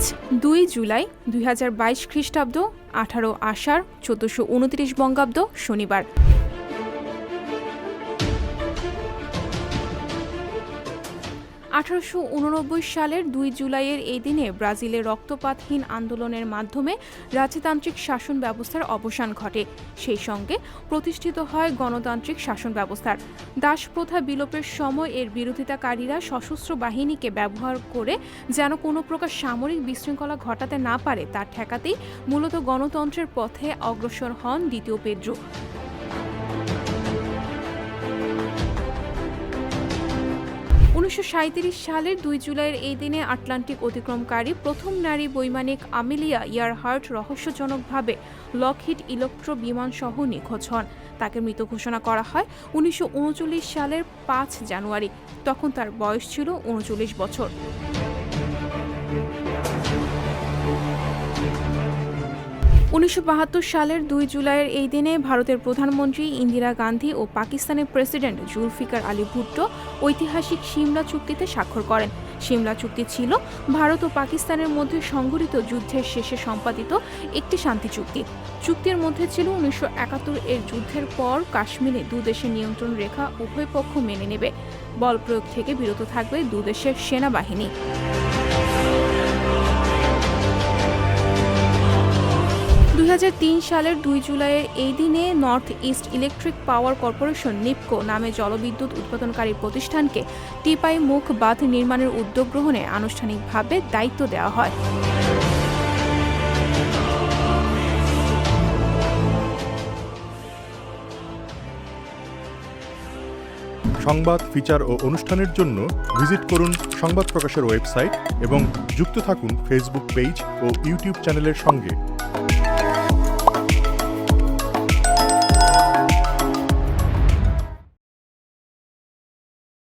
আজ দুই জুলাই দুই হাজার বাইশ খ্রিস্টাব্দ আঠারো আষাঢ় চোদ্দশো উনত্রিশ বঙ্গাব্দ শনিবার। আঠারোশো উননব্বই সালের দুই জুলাইয়ের এই দিনে ব্রাজিলে রক্তপাতহীন আন্দোলনের মাধ্যমে রাজতান্ত্রিক শাসন ব্যবস্থার অবসান ঘটে। সেই সঙ্গে প্রতিষ্ঠিত হয় গণতান্ত্রিক শাসন ব্যবস্থার। দাসপ্রথা বিলোপের সময় এর বিরোধিতাকারীরা সশস্ত্র বাহিনীকে ব্যবহার করে যেন কোনো প্রকার সামরিক বিশৃঙ্খলা ঘটাতে না পারে, তা ঠেকাতেই মূলত গণতন্ত্রের পথে অগ্রসর হন দ্বিতীয় পেড্রো উনিশশো সালের দুই জুলাইয়ের এই দিনে আটলান্টিক অতিক্রমকারী প্রথম নারী বৈমানিক আমিলিয়া ইয়ারহার্ট রহস্যজনকভাবে লকহিট ইলেকট্রো বিমান সহ নিখোঁজ হন। তাকে মৃত ঘোষণা করা হয় উনিশশো উনচল্লিশ সালের পাঁচ জানুয়ারি। তখন তার বয়স ছিল উনচল্লিশ বছর। উনিশশো বাহাত্তর সালের দুই জুলাইয়ের এই দিনে ভারতের প্রধানমন্ত্রী ইন্দিরা গান্ধী ও পাকিস্তানের প্রেসিডেন্ট জুলফিকার আলী ভুট্টো ঐতিহাসিক সিমলা চুক্তিতে স্বাক্ষর করেন। সিমলা চুক্তি ছিল ভারত ও পাকিস্তানের মধ্যে সংঘটিত যুদ্ধের শেষে সম্পাদিত একটি শান্তি চুক্তি। চুক্তির মধ্যে ছিল উনিশশো একাত্তর এর যুদ্ধের পর কাশ্মীরে দেশের নিয়ন্ত্রণ রেখা উভয় পক্ষ মেনে নেবে। বল প্রয়োগ থেকে বিরত থাকবে দেশের সেনাবাহিনী। সালের দুই জুলাইয়ের এই দিনে north east electric power corporation NEEPCO নামে জলবিদ্যুৎ উৎপাদনকারী প্রতিষ্ঠানকে টিপাই মুখ বাঁধ নির্মাণের উদ্যোগ গ্রহণে আনুষ্ঠানিকভাবে দায়িত্ব দেওয়া হয়। সংবাদ, ফিচার ও অনুষ্ঠানের জন্য ভিজিট করুন সংবাদ প্রকাশের ওয়েবসাইট এবং যুক্ত থাকুন ফেসবুক পেজ ও ইউটিউব চ্যানেলের সঙ্গে।